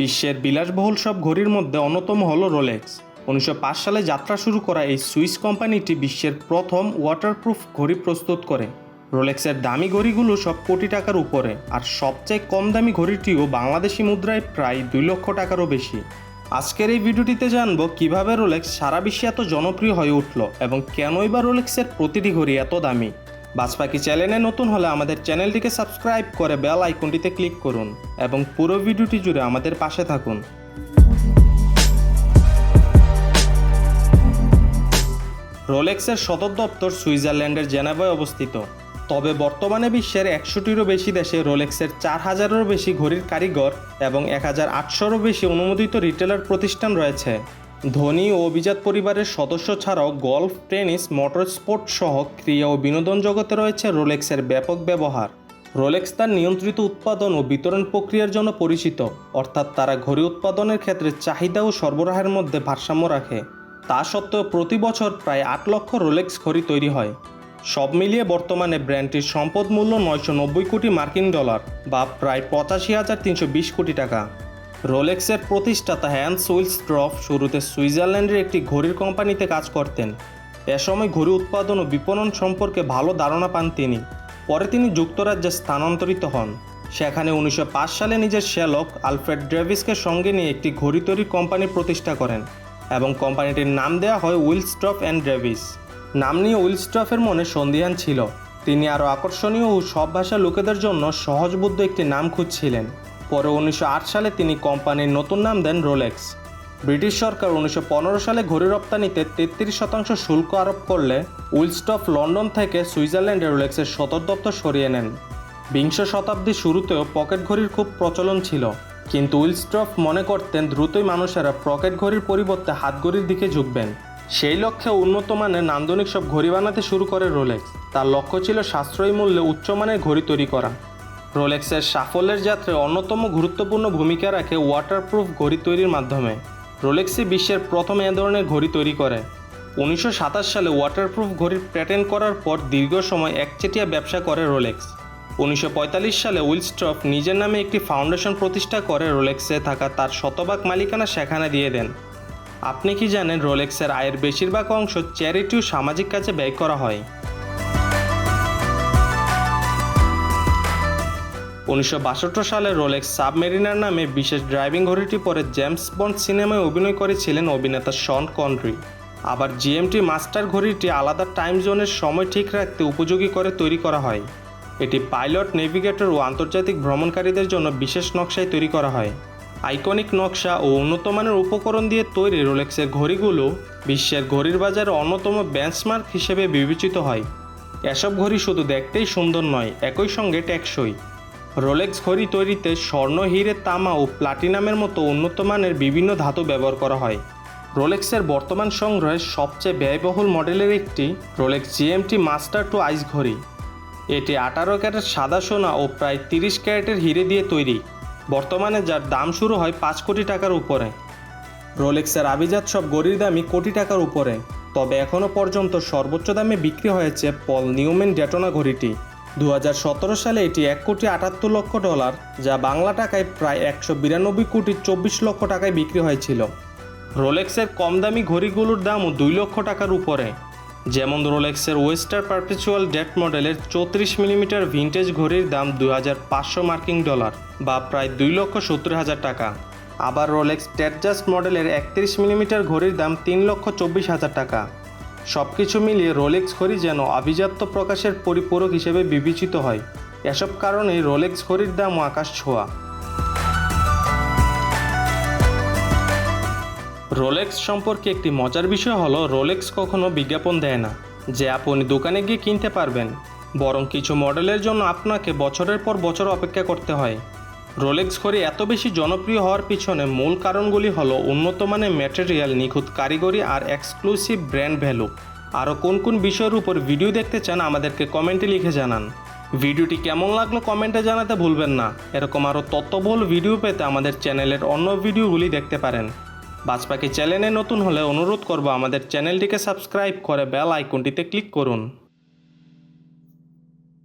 বিশ্বের বিলাসবহুল সব ঘড়ির মধ্যে অন্যতম হল রোলেক্স উনিশশো পাঁচ সালে যাত্রা শুরু করা এই সুইস কোম্পানিটি বিশ্বের প্রথম ওয়াটারপ্রুফ ঘড়ি প্রস্তুত করে। রোলেক্সের দামি ঘড়িগুলো সব কোটি টাকার উপরে, আর সবচেয়ে কম দামি ঘড়িটিও বাংলাদেশি মুদ্রায় প্রায় দুই লক্ষ টাকারও বেশি। আজকের এই ভিডিওটিতে জানব কীভাবে রোলেক্স সারা বিশ্বে এত জনপ্রিয় হয়ে উঠল এবং কেনই বা রোলেক্সের প্রতিটি ঘড়ি এত দামি। বাজপাখি চ্যানেলে নতুন হলে আমাদের চ্যানেলটিকে সাবস্ক্রাইব করে বেল আইকনটিতে ক্লিক করুন এবং পুরো ভিডিওটি জুড়ে আমাদের পাশে থাকুন। রোলেক্সের সদর দপ্তর সুইজারল্যান্ডের জেনেভায় অবস্থিত। তবে বর্তমানে বিশ্বের একশোটিরও বেশি দেশে রোলেক্সের চার হাজারেরও বেশি ঘড়ির কারিগর এবং এক হাজার আটশোরও বেশি অনুমোদিত রিটেলার প্রতিষ্ঠান রয়েছে। ধনী ও অভিজাত পরিবারের সদস্য ছাড়াও গল্ফ, টেনিস মোটর স্পোর্ট সহ ক্রিয়া ও বিনোদন জগতে রয়েছে রোলেক্সের ব্যাপক ব্যবহার। রোলেক্স তার নিয়ন্ত্রিত উৎপাদন ও বিতরণ প্রক্রিয়ার জন্য পরিচিত, অর্থাৎ তারা ঘড়ি উৎপাদনের ক্ষেত্রে চাহিদা ও সরবরাহের মধ্যে ভারসাম্য রাখে। তা সত্ত্বেও প্রতি বছর প্রায় আট লক্ষ রোলেক্স ঘড়ি তৈরি হয়। সব মিলিয়ে বর্তমানে ব্র্যান্ডটির সম্পদ মূল্য নয়শো নব্বই কোটি মার্কিন ডলার বা প্রায় পঁচাশি হাজার তিনশো বিশ কোটি টাকা। রোলেক্সের প্রতিষ্ঠাতা হ্যান্স উইলস্ট্রফ শুরুতে সুইজারল্যান্ডের একটি ঘড়ির কোম্পানিতে কাজ করতেন। এ সময় ঘড়ি উৎপাদন ও বিপণন সম্পর্কে ভালো ধারণা পান তিনি। পরে তিনি যুক্তরাজ্যে স্থানান্তরিত হন। সেখানে উনিশশো পাঁচ সালে নিজের শ্যালক আলফ্রেড ড্রেভিসকে সঙ্গে নিয়ে একটি ঘড়ি তৈরির কোম্পানি প্রতিষ্ঠা করেন এবং কোম্পানিটির নাম দেওয়া হয় উইলস্ট্রফ অ্যান্ড ড্রেভিস। নাম নিয়ে উইলস্ট্রফের মনে সন্দিহান ছিল। তিনি আরও আকর্ষণীয় ও সব ভাষা লোকেদের জন্য সহজবুদ্ধ একটি নাম খুঁজছিলেন। পরে উনিশশো আট সালে তিনি কোম্পানির নতুন নাম দেন রোলেক্স। ব্রিটিশ সরকার উনিশশো পনেরো সালে ঘড়ি রপ্তানিতে তেত্রিশ শতাংশ শুল্ক আরোপ করলে উইলস্টফ লন্ডন থেকে সুইজারল্যান্ডে রোলেক্সের সদর দপ্তর সরিয়ে নেন। বিংশ শতাব্দীর শুরুতেও পকেট ঘড়ির খুব প্রচলন ছিল, কিন্তু উইলস্ট্রফ মনে করতেন দ্রুতই মানুষেরা পকেট ঘড়ির পরিবর্তে হাত ঘড়ির দিকে ঝুঁকবেন। সেই লক্ষ্যে উন্নত মানের নান্দনিক সব ঘড়ি বানাতে শুরু করে রোলেক্স। তার লক্ষ্য ছিল সাশ্রয়ী মূল্যে উচ্চমানের ঘড়ি তৈরি করা। রোলেক্সের সাফল্যের যাত্রায় অন্যতম গুরুত্বপূর্ণ ভূমিকা রাখে ওয়াটারপ্রুফ ঘড়ি তৈরির মাধ্যমে। রোলেক্সই বিশ্বের প্রথম এ ধরনের ঘড়ি তৈরি করে। উনিশশো সাতাশ সালে ওয়াটারপ্রুফ ঘড়ির প্যাটেন্ট করার পর দীর্ঘ সময় একচেটিয়া ব্যবসা করে রোলেক্স উনিশশো পঁয়তাল্লিশ সালে উইলস্ট্রফ নিজের নামে একটি ফাউন্ডেশন প্রতিষ্ঠা করে রোলেক্সে থাকা তার শতভাগ মালিকানা সেখানে দিয়ে দেন। আপনি কি জানেন রোলেক্সের আয়ের বেশিরভাগ অংশ চ্যারিটি ও সামাজিক কাজে ব্যয় করা হয়? উনিশশো বাষট্টি সালে রোলেক্স সাবমেরিনার নামে বিশেষ ড্রাইভিং ঘড়িটি পরে জেমস বন্ড সিনেমায় অভিনয় করেছিলেন অভিনেতা শন কনরি। আবার জিএমটি মাস্টার ঘড়িটি আলাদা টাইম জোনের সময় ঠিক রাখতে উপযোগী করে তৈরি করা হয়। এটি পাইলট, নেভিগেটর ও আন্তর্জাতিক ভ্রমণকারীদের জন্য বিশেষ নকশায় তৈরি করা হয়। আইকনিক নকশা ও উন্নতমানের উপকরণ দিয়ে তৈরি রোলেক্সের ঘড়িগুলো বিশ্বের ঘড়ির বাজারে অন্যতম বেঞ্চমার্ক হিসেবে বিবেচিত হয়। এসব ঘড়ি শুধু দেখতেই সুন্দর নয়, একই সঙ্গে টেকসই। রোলেক্স ঘড়ি তৈরিতে স্বর্ণ, হিরে, তামা ও প্লাটিনামের মতো উন্নত মানের বিভিন্ন ধাতু ব্যবহার করা হয়। রোলেক্সের বর্তমান সংগ্রহের সবচেয়ে ব্যয়বহুল মডেলের একটি Rolex GMT master two ice ঘড়ি। এটি আঠারো ক্যারেট সাদা সোনা ও প্রায় তিরিশ ক্যারেটের হিরে দিয়ে তৈরি। বর্তমানে যার দাম শুরু হয় পাঁচ কোটি টাকার উপরে। রোলেক্সের আভিজাত সব গড়ির দামই কোটি টাকার উপরে। তবে এখনও পর্যন্ত সর্বোচ্চ দামে বিক্রি হয়েছে পল নিউমেন ডেটোনা ঘড়িটি। দু হাজার সতেরো সালে এটি এক কোটি আটাত্তর লক্ষ ডলার, যা বাংলা টাকায় প্রায় একশো বিরানব্বই কোটি চব্বিশ লক্ষ টাকায় বিক্রি হয়েছিল। রোলেক্সের কম দামি ঘড়িগুলোর দামও দুই লক্ষ টাকার উপরে। যেমন রোলেক্সের ওয়েস্টার পারপেচুয়াল ডেট মডেলের চৌত্রিশ মিলিমিটার ভিন্টেজ ঘড়ির দাম দুই হাজার পাঁচশো মার্কিন ডলার, বা প্রায় দুই লক্ষ সত্তর হাজার টাকা। আবার রোলেক্স টেটজাস্ট মডেলের একত্রিশ মিলিমিটার ঘড়ির দাম তিন লক্ষ চব্বিশ হাজার টাকা। সব কিছু মিলিয়ে রোলেক্স ঘড়ি যেন আভিজাত্য প্রকাশের পরিপূরক হিসেবে বিবেচিত হয়। এসব কারণেই রোলেক্স ঘড়ির দাম আকাশ ছোঁয়া। রোলেক্স সম্পর্কে একটি মজার বিষয় হলো, রোলেক্স কখনো বিজ্ঞাপন দেয় না, যে আপনি দোকানে গিয়ে কিনতে পারবেন। বরং কিছু মডেলের জন্য আপনাকে বছরের পর বছর অপেক্ষা করতে হয়। রোলেক্স ঘড়ি এত বেশি জনপ্রিয় হওয়ার পিছনে মূল কারণগুলি হল উন্নত মানের ম্যাটেরিয়াল নিখুঁত কারিগরি আর এক্সক্লুসিভ ব্র্যান্ড ভ্যালু আরও কোন কোন বিষয়ের উপর ভিডিও দেখতে চান আমাদেরকে কমেন্টে লিখে জানান। ভিডিওটি কেমন লাগল কমেন্টে জানাতে ভুলবেন না। এরকম আরও তথ্যবহুল ভিডিও পেতে আমাদের চ্যানেলের অন্য ভিডিওগুলি দেখতে পারেন। বাজপাখি চ্যানেলে নতুন হলে অনুরোধ করব আমাদের চ্যানেলটিকে সাবস্ক্রাইব করে বেল আইকনটিতে ক্লিক করুন।